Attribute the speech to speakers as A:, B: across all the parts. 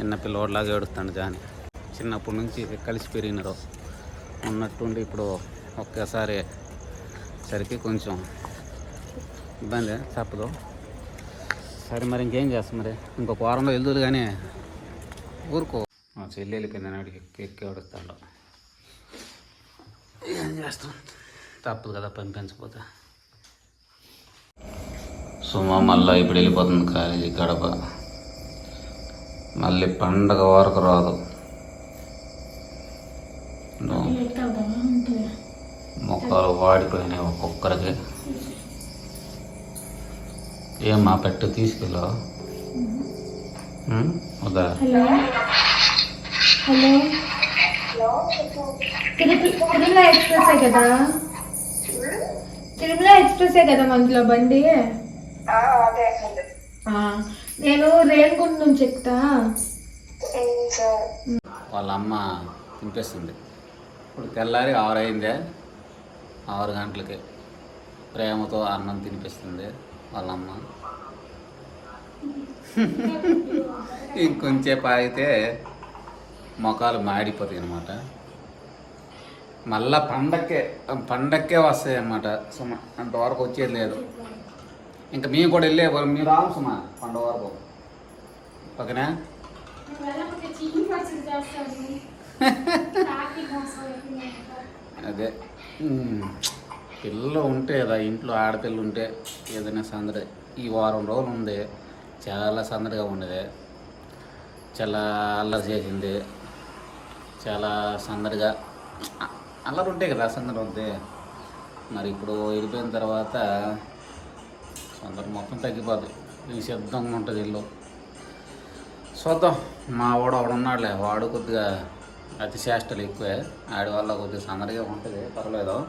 A: చిన్న పిల్లోడిలాగా ఏడుస్తాడు జాని. చిన్నప్పటి నుంచి కలిసి పెరిగినారు ఉన్నట్టుండి ఇప్పుడు ఒక్కసారి సరికి కొంచెం ఇబ్బంది తప్పదు. సరే మరి ఇంకేం చేస్తాం మరి? ఇంకొక వారంలో వెళ్తుంది కానీ ఊరుకో. మా చెల్లి వెళ్ళిపోయింది నాడికి ఎక్కి ఎక్కి ఏడుస్తాడు. ఏం చేస్తాం? తప్పదు కదా పంపించకపోతే సుమ మళ్ళీ ఇప్పుడు వెళ్ళిపోతుంది కాలేజీ గడప. మళ్ళీ పండగ వరకు రాదు. మొక్కలు వాడిపోయినాయి ఒక్కొక్కరికి. ఏం మా పెట్టు తీసుకెళ్ళా వద్దా?
B: హలో? తిరుమల ఎక్స్ప్రెసే కదా? తిరుమల ఎక్స్ప్రెసే కదా మనలో బండి? నేను రేణుగుంట నుంచి ఎక్కుతా
A: వాళ్ళ అమ్మ తినిపిస్తుంది. ఇప్పుడు తెల్లారి ఆరు అయిందే ఆరు గంటలకి ప్రేమతో అన్నం తినిపిస్తుంది వాళ్ళ అమ్మ ఇంకొంచేపు ఆగితే మొఖాలు మాడిపోతాయి అనమాట మళ్ళా పండక్కే పండక్కే వస్తాయి అన్నమాట సుమ అంతవరకు వచ్చేది లేదు. ఇంకా మేము కూడా వెళ్ళే మీరు రాము సుమ పండుగ వరకు ఓకేనా అదే. ఉమ్, పిల్లలు ఉంటే కదా ఇంట్లో ఆడపిల్లలు ఉంటే ఏదైనా సందడి. ఈ వారం రోజులు ఉంది. చాలా సందడిగా ఉండేది. చాలా అల్లరి చేసింది. చాలా సందడిగా. అల్లరి ఉంటాయి కదా సందడి ఉంది మరి ఇప్పుడు వెళ్ళిపోయిన తర్వాత అందరు మొత్తం తగ్గిపోద్ది. నిశ్శబ్దంగా ఉంటుంది ఇల్లు. చూద్దాం. మా వాడు ఒకడున్నాడులే వాడు కొద్దిగా అతిశేష్టలు ఎక్కువే. ఆడి వల్ల కొద్దిగా సందడిగా ఉంటుంది. పర్లేదు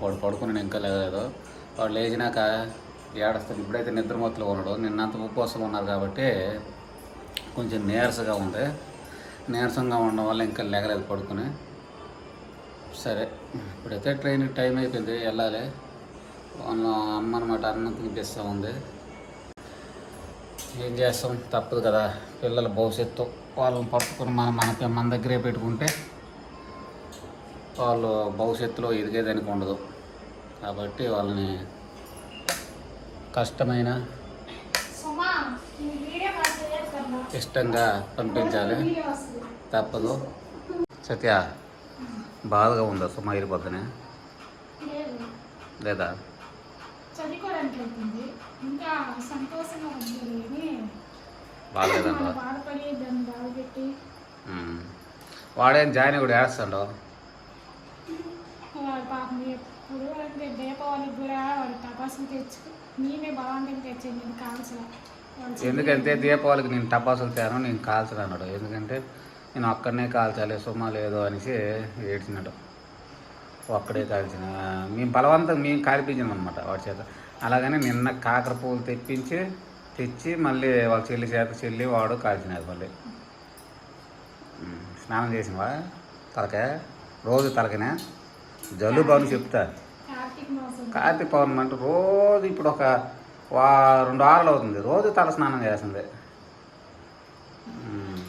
A: వాడు పడుకుని ఇంకా లేదు వాడు లేచినాక ఏడస్తాడు. ఇప్పుడైతే నిద్రమత్తులో ఉన్నాడు నిన్నంత ఉపవాసం ఉన్నారు కాబట్టి కొంచెం నీరసగా ఉంది. నీరసంగా ఉండడం వల్ల ఇంకా లేగలేదు పడుకుని. సరే. ఇప్పుడైతే ట్రైన్ టైం అయిపోయింది. వెళ్ళాలి. వాళ్ళ అమ్మ అనమాట అన్నం తినిపిస్తూ ఉంది. ఏం చేస్తాం? తప్పదు కదా. పిల్లల భవిష్యత్తు. వాళ్ళని పట్టుకుని మనం మన మన దగ్గరే పెట్టుకుంటే వాళ్ళు భవిష్యత్తులో ఎదిగేదానికి ఉండదు. కాబట్టి వాళ్ళని కష్టమైన ఇష్టంగా పంపించాలి. తప్పదు. సత్య బాధగా ఉందా సుమా ఇరిపోద్దనే లేదా?
B: చదువుకోవడానికి వెళ్తుంది ఇంకా సంతోషంగా ఉంది బాధపడి దాన్ని బాధపెట్టి.
A: వాడేం జాయిన్ కూడా వేస్తాడు
B: వాడు పాపం ఎప్పుడు అంటే దీపావళికి కూడా వాడు టపాసులు తెచ్చుకు నేనే తెచ్చాను నేను
A: ఎందుకంటే దీపావళికి నేను టపాసులు తేను నేను కాల్చను అన్నాడు. ఎందుకంటే నేను అక్కడనే కాల్చాలి సుమా లేదు అనేసి ఏడ్చినాడు. ఒక్కడే కాల్చిన మేము బలవంతం మేము కాల్పించాం అనమాట వాడి చేత. అలాగని నిన్న కాకర పువ్వులు తెప్పించి తెచ్చి మళ్ళీ వాళ్ళ చెల్లి చేత చెల్లి వాడు కాల్చినారు మళ్ళీ. స్నానం చేసినవా? తలకే రోజు తలకనే? జలుబు అని చెప్తా.
B: కార్తీక
A: పౌర్ణమి అంటే రోజు ఇప్పుడు ఒక వా రెండు వారాలు అవుతుంది. రోజు తల స్నానం చేస్తుంది మ్మ్.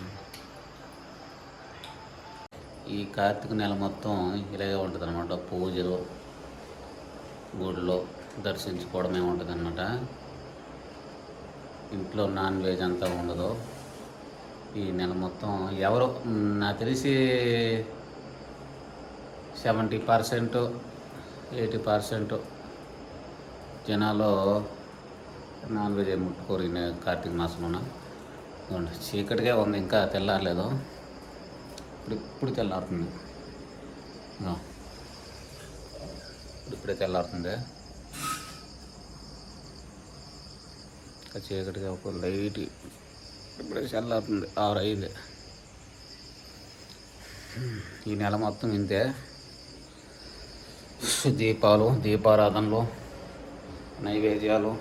A: ఈ కార్తీక నెల మొత్తం ఇలాగే ఉంటుంది అనమాట పూజలు గుడిలో దర్శించుకోవడమే ఉంటుంది అనమాట ఇంట్లో నాన్ వెజ్ అంతా ఉండదు. ఈ నెల మొత్తం ఎవరు నాకు తెలిసి సెవెంటీ పర్సెంట్ ఎయిటీ పర్సెంట్ జనాలు నాన్ వెజ్ ముట్టుకోరు కార్తీక మాసంలోన. చీకటిగా ఉంది ఇంకా తెల్లారలేదు. ఇప్పుడు ఇప్పుడు తెల్లారుతుంది. ఇప్పుడు ఇప్పుడే తెల్లారుతుంది. చీకటిగా ఒక లైట్ ఇప్పుడే తెల్లారుతుంది. ఆరు అయింది. ఈ నెల మొత్తం ఇంతే. దీపాలు దీపారాధనలు నైవేద్యాలు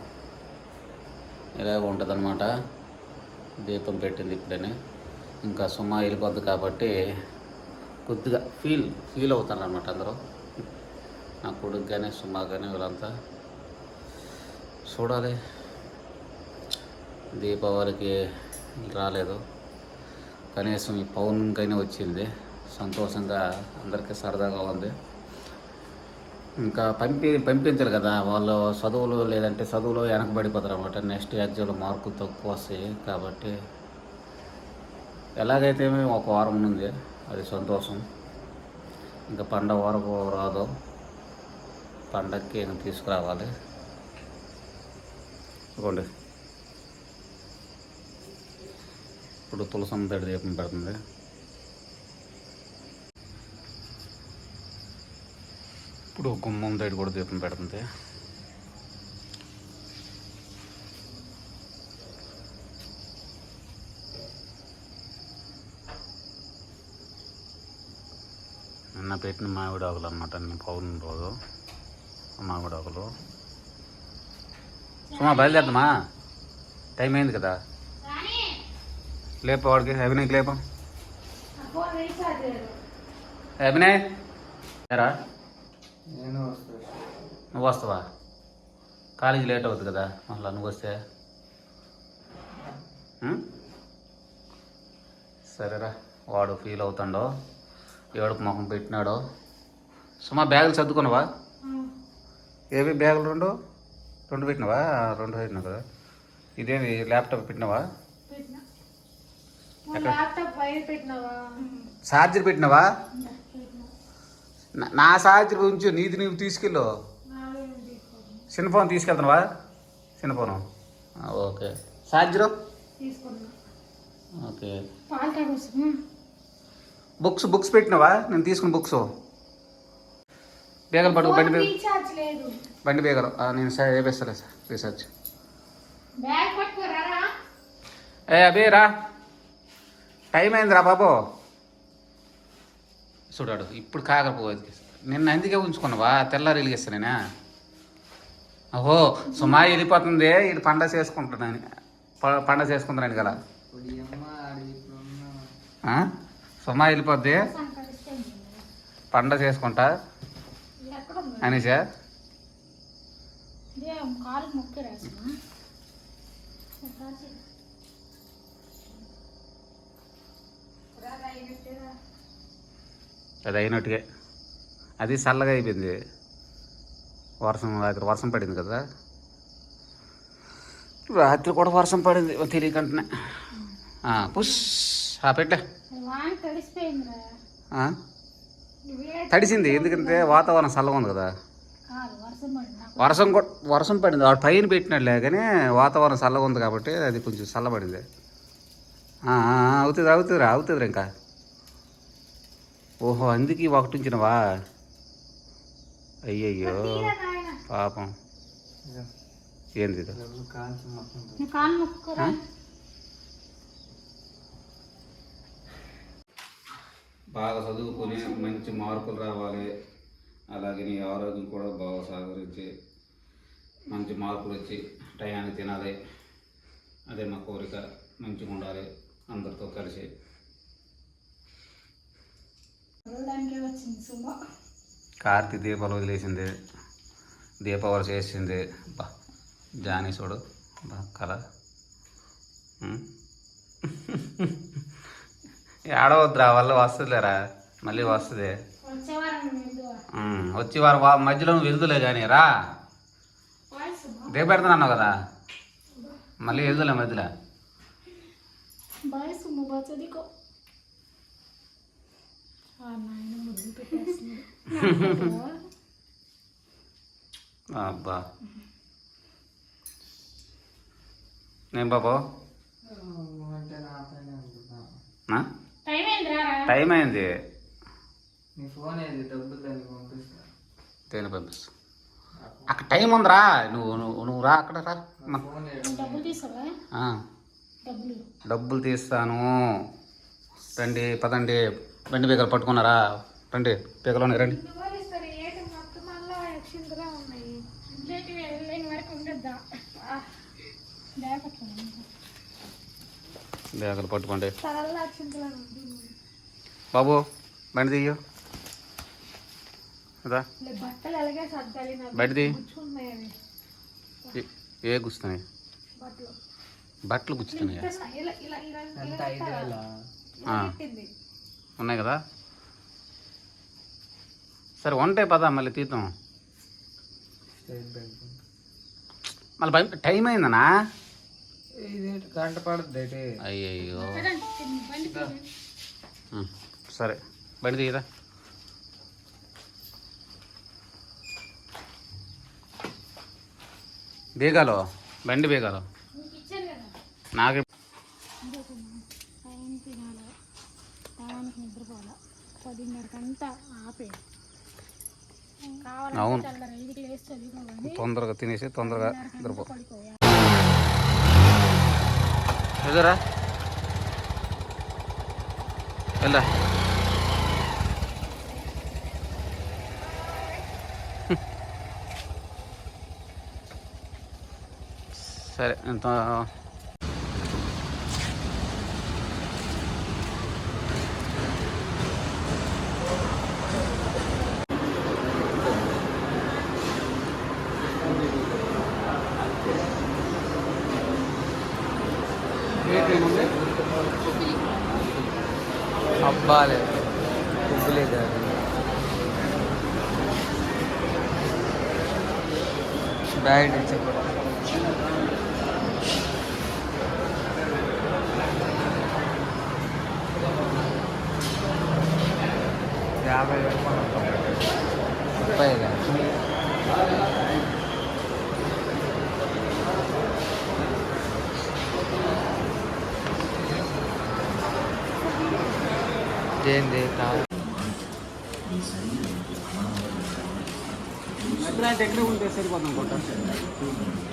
A: ఇలాగ ఉంటుంది దీపం పెట్టింది ఇప్పుడనే. ఇంకా సుమా వెళ్ళిపోద్ది కాబట్టి కొద్దిగా ఫీల్ ఫీల్ అవుతాను అనమాట అందరూ. నా కొడుకు కానీ సుమా కానీ వీళ్ళంతా చూడాలి. దీపావళికి రాలేదు. కనీసం ఈ పౌర్ణమికైనా వచ్చింది. సంతోషంగా అందరికీ సరదాగా ఉంది. ఇంకా పంపి పంపించారు కదా. వాళ్ళు చదువులు లేదంటే చదువులో వెనకబడిపోతారు అనమాట నెక్స్ట్ ఎగ్జామ్లో మార్కులు తక్కువ వస్తాయి కాబట్టి ఎలాగైతే మేము ఒక వారం ఉంది అది సంతోషం. ఇంకా పండగ వరకు రాదు. పండగకి ఇంకా తీసుకురావాలి. ఇదిగోండి. ఇప్పుడు తులసమ్మ తడి దీపం పెడుతుంది. ఇప్పుడు గుమ్మం తడి కూడా దీపం పెడుతుంది. నిన్న పెట్టిన మామిడి ఆకులు అనమాట అన్ని పౌర్ణమి రోజు. మామిడి ఆకులు. సుమా బయలుదేరదమ్మా. టైం అయింది కదా. లేప వాడికి. అభినయ్కి లేప. అభినయ్
C: వస్తాను
A: నువ్వు వస్తావా? కాలేజీ లేట్ అవుతుంది కదా. మళ్ళీ నువ్వు వస్తే? సరేరా. వాడు ఫీల్ అవుతాడో. ఏడుపు మొహం పెట్టినాడో. సుమా బ్యాగులు సర్దుకున్నావా? ఏవి బ్యాగులు రెండు? రెండు పెట్టినావా? రెండు పెట్టినావు కదా. ఇదేమి ల్యాప్టాప్ పెట్టినావా?
B: బయట పెట్టినావా?
A: ఛార్జర్ పెట్టినావా?
B: పెట్టినా.
A: నా- ఛార్జర్ ఉంచు నీది నువ్వు తీసుకెళ్ళు. చిన్న ఫోన్ తీసుకెళ్తున్నావా? చిన్న ఫోను. ఓకే. ఛార్జరు
B: తీసుకున్నా.
A: ఓకే. బుక్స్ బుక్స్ పెట్టినావా? నేను తీసుకున్న బుక్స్. బేగలు పట్టు బండి బేగ. బండి బేగలు నేను సార్ వేపిస్తాలే సార్ రీసెర్చ్
B: పట్టుకోరారా
A: ఏ అబే రా. టైం అయిందిరా బాబు. చూడాడు ఇప్పుడు కాకపోతే. నిన్న అందుకే ఉంచుకున్నావా? తెల్లారి వెలిగిస్తా నేనా? ఓహో సుమా వెళ్ళిపోతుంది. ఇది పండగ చేసుకుంటున్నాను ప- పండగ చేసుకుంటున్నాను కదా. సుమా వెళ్ళిపోద్ది. పండగ చేసుకుంటా.
B: ఎక్కడ
A: అనేసా అది అయినట్టుగా. అది చల్లగా అయిపోయింది. వర్షం రాత్రి వర్షం పడింది కదా. రాత్రి కూడా వర్షం పడింది. తెలియకంటనే. పుష్. పెట్టే. తడిసింది. ఎందుకంటే వాతావరణం చల్లగా ఉంది కదా.
B: కాదు వర్షం
A: వర్షం కూడా వర్షం పడింది. వాడు పైన పెట్టినట్లే కానీ వాతావరణం చల్లగా ఉంది కాబట్టి అది కొంచెం చల్లబడింది. అవుతుంది అవుతుంది రా అవుతుంది ఇంకా. ఓహో అందుకే ఈ ఒకటి ఉంచినవా అయ్యయ్యో పాపం. ఏంది ఇది
C: డబ్బులు కాల్చి మొత్తం
B: నువ్వు కాలు ముక్కురా
A: బాగా చదువుకొని మంచి మార్కులు రావాలి. అలాగే నీ ఆరోగ్యం కూడా బాగా సహకరించి మంచి మార్కులు వచ్చి టయానికి తినాలి. అదే మా కోరిక. మంచిగా ఉండాలి అందరితో కలిసి. కార్తీ దీపాలు వదిలేసింది. దీపావళి చేసింది. బా జానీ చూడు. బా కళ. ఉం? ఏడవద్దురా వల్ల వస్తుందిలేరా మళ్ళీ వస్తుంది. వచ్చి వారు మధ్యలో వెళ్తులే కానీ రా.
B: వాయి సుమ
A: దిగ పెడుతున్నావు కదా? మళ్ళీ వెళ్తులే మధ్యలో. అబ్బా. నేను బాబు
C: అంటే నా పైన అనుకుంటున్నా
A: ఆ?
B: టైం అయింది. రారా
A: టైం అయింది
C: నీ ఫోన్ ఏది? డబ్బులు దానికి పంపిస్తా.
A: తేనె పంపిస్తా? అక్కడ టైం ఉందిరా. నువ్వు నువ్వు నువ్వు రా అక్కడ రా.
C: నా ఫోన్ ఏది?
B: డబ్బులు తీసావా?
A: ఆ,
B: డబ్బులు.
A: డబ్బులు తీస్తాను. రండి పదండి. బండి పీకలు పట్టుకున్నారా? రండి రండి.
B: ఇస్తారు? మొత్తం యక్షింతగా ఉన్నాయి. ఇంట్లోకి వెళ్ళలేని వరకు ఉండద్దా? లేకపోతే
A: బేగలు పట్టుకోండి.
B: అక్షింతలా ఉంటుంది
A: బాబు బండి తీయు. కదా బయటది ఏ- ఏ గుస్తున్నాయి
B: బట్టలు.
A: బట్టలు గుచ్చుతున్నాయి? ఉన్నాయి కదా? సరే ఉంటాయి పదా మళ్ళీ తీద్దాం. మళ్ళీ టైం అయిందనా?
C: గంట పడుతుంది అయితే
A: అయ్యయ్యో. సరే. బండి దిగదా బీగాలు? బండి బీగాలు? నాకు అవును. తొందరగా తినేసి తొందరగా నిద్రపో. ఎదురా వెళ్ళా సరే ఎంత
C: అబ్బాలే ఉబ్బులే కాదు బ్యాగ్ చెప్పు ముప్పై కాదు. ఏంది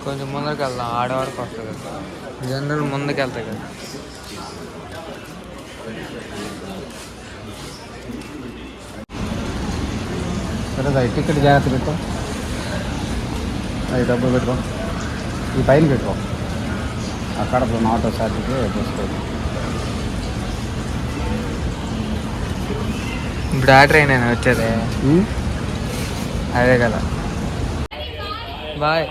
C: కొంచెం ముందరికి వెళ్దాం ఆడవారికి వస్తుంది కదా జనరల్ ముందుకు వెళ్తాయి కదా
A: సరే టికెట్ జాగ్రత్త పెట్టుకో. అది డబ్బులు పెట్టుకో. ఈ పైన పెట్టుకో. ఆ కడపలో ఆటో ఛార్జీకి తీసుకోండి
C: ఇప్పుడు ఆ ట్రైన్ అయినా వచ్చేది? అదే కదా. బాయ్.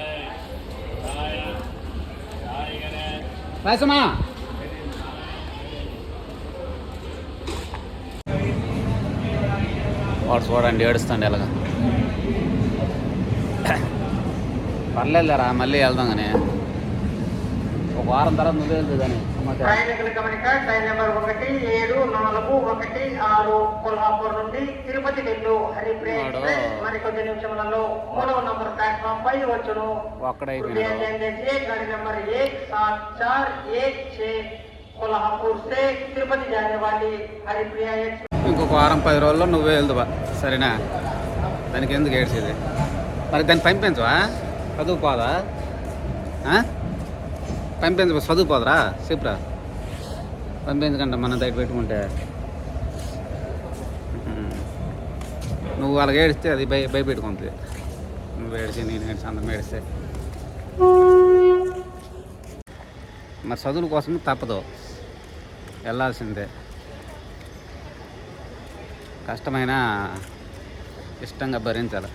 A: రాసమా వాడు చూడండి ఏడుస్తాండి ఎలాగా పర్లేదురా మళ్ళీ వెళ్దాం కానీ ఒక వారం తర్వాత నువ్వే వెళ్తుంది కానీ సమాచారం
D: ప్రయాణికుల గమనిక ట్రైన్ నెంబర్ ఒకటి ఏడు నాలుగు ఒకటి ఆరు కొల్హాపూర్ నుండి తిరుపతి వెళ్ళు హరిప్రియ
A: వాడు.
D: ఎక్స్ప్రెస్ మరికొద్ది నిమిషములలో మూడవ నంబర్ ప్లాట్ఫామ్ పై వచ్చును
A: ఒక్కడైపోయినాడు
D: देखिए गाड़ी नंबर एक सात चार एक छः कोल्हापुर से तिरुपति जाने वाली हरिप्रिया एक्सप्रेस
A: ఇంకొక వారం పది రోజుల్లో నువ్వే వెళ్దువా? సరేనా? దానికి ఎందుకు ఏడ్చేది? మరి దాన్ని పంపించవా? చదువుకోదా ఆ? పంపించ చదువు చెప్పురా. పంపించకండి మనం దగ్గర పెట్టుకుంటే. నువ్వు వాళ్ళకి ఏడిస్తే అది భయ భయపెట్టుకుంటుంది. నువ్వు ఏడిచి నేను ఏడిచి అందరం ఏడిస్తే. మరి చదువుల కోసం తప్పదు. వెళ్ళాల్సిందే. కష్టమైనా ఇష్టంగా భరించాలి.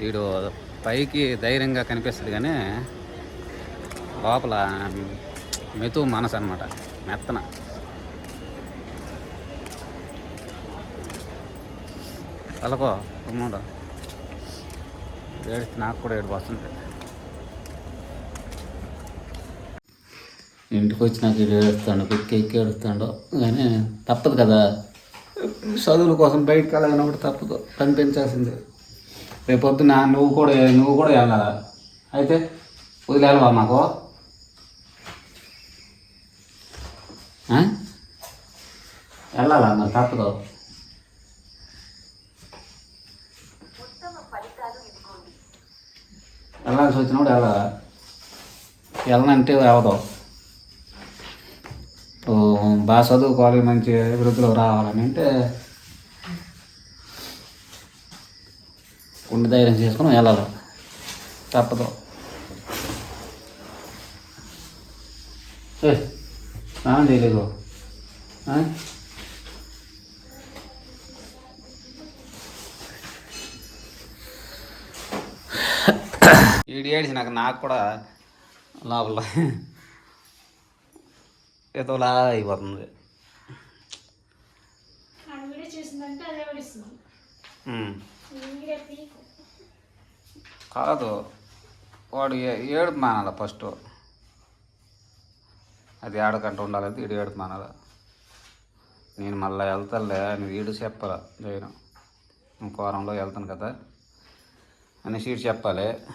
A: వీడు పైకి ధైర్యంగా కనిపిస్తుంది కానీ లోపల మెతు మనసు అనమాట మెత్తన. పలకో తుమ్ముడు ఏడిస్తే నాకు కూడా ఏడు వస్తుంది. ఇంటికి వచ్చినాక ఇది ఏడుస్తాడు పిక్కి ఎక్కి ఏడుస్తాడు. కానీ తప్పదు కదా. చదువుల కోసం బయటకు వెళ్ళాలన్నప్పుడు తప్పదు. పంపించాల్సిందే రేపు పొద్దున నువ్వు కూడా నువ్వు కూడా వెళ్ళాలా? అయితే వదిలేవా మాకు. వెళ్ళాలా? మరి తప్పదు. వెళ్ళాల్సి వచ్చినప్పుడు వెళ్ళాలా? వెళ్ళనంటే అవదు బాగా చదువుకోవాలి మంచి అభివృద్ధిలో రావాలని అంటే ఉండి ధైర్యం చేసుకుని వెళ్ళాలి. తప్పదు. ఏ స్నానం చేయలేదు. ఆ? వీడు నాకు కూడా లోపల ఏదోలా అయిపోతుంది. కాదు వాడు ఏ- ఏడుపు మానాల ఫస్ట్ అది ఏడకంట ఉండాలంటే వీడు ఏడుపు మానాల. నేను మళ్ళీ వెళ్తానులే అని వీడు చెప్పాల జైన్ ఇంకో వారంలో వెళ్తాను కదా అని సీట్ చెప్పాలి.